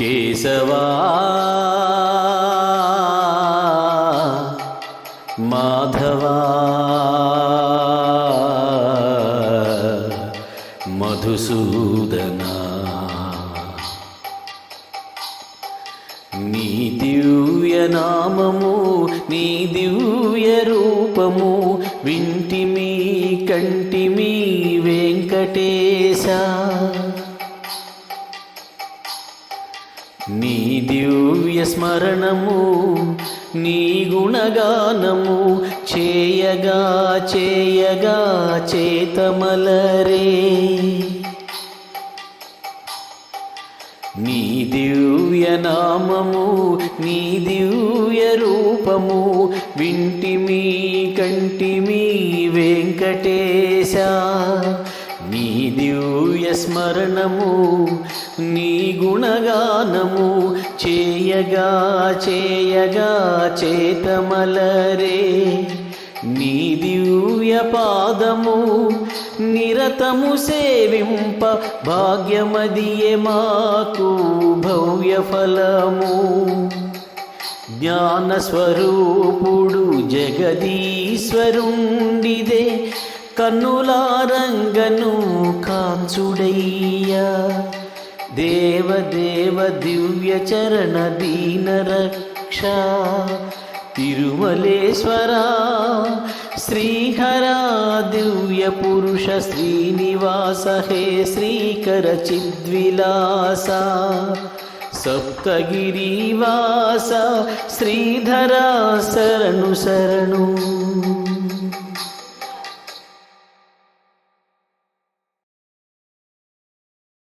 కేశవా మాధవా మధుసూదనా. నీ దివ్య నామము నీ దివ్య రూపము వింటిమి కంటిమి వెంకటేశ. నీ దివ్య స్మరణము నీ గుణగానము చేయగా చేయగా చేతమలరే. నీ దివ్య నామము నీ దివ్య రూపము వింటిమి కంటిమి వెంకటేశ. నీ దివ్య స్మరణము నీ గుణగానము చేయగా చేయగా చేతమలరే. నీ దివ్య పాదము నిరతము సేవింప భాగ్యమదియే మాకు భవ్య ఫలము. జ్ఞానస్వరూపుడు జగదీశ్వరుండిదే కన్నులారంగను కాంచుడయ్యా. దేవదేవ దివ్య చరణ దీన రక్ష. తిరుమలేశ్వరా శ్రీహరా దివ్య పురుష శ్రీనివాస హే శ్రీకర చిద్విలాస. సప్తగిరివాస శ్రీధరా శరణు శరణు.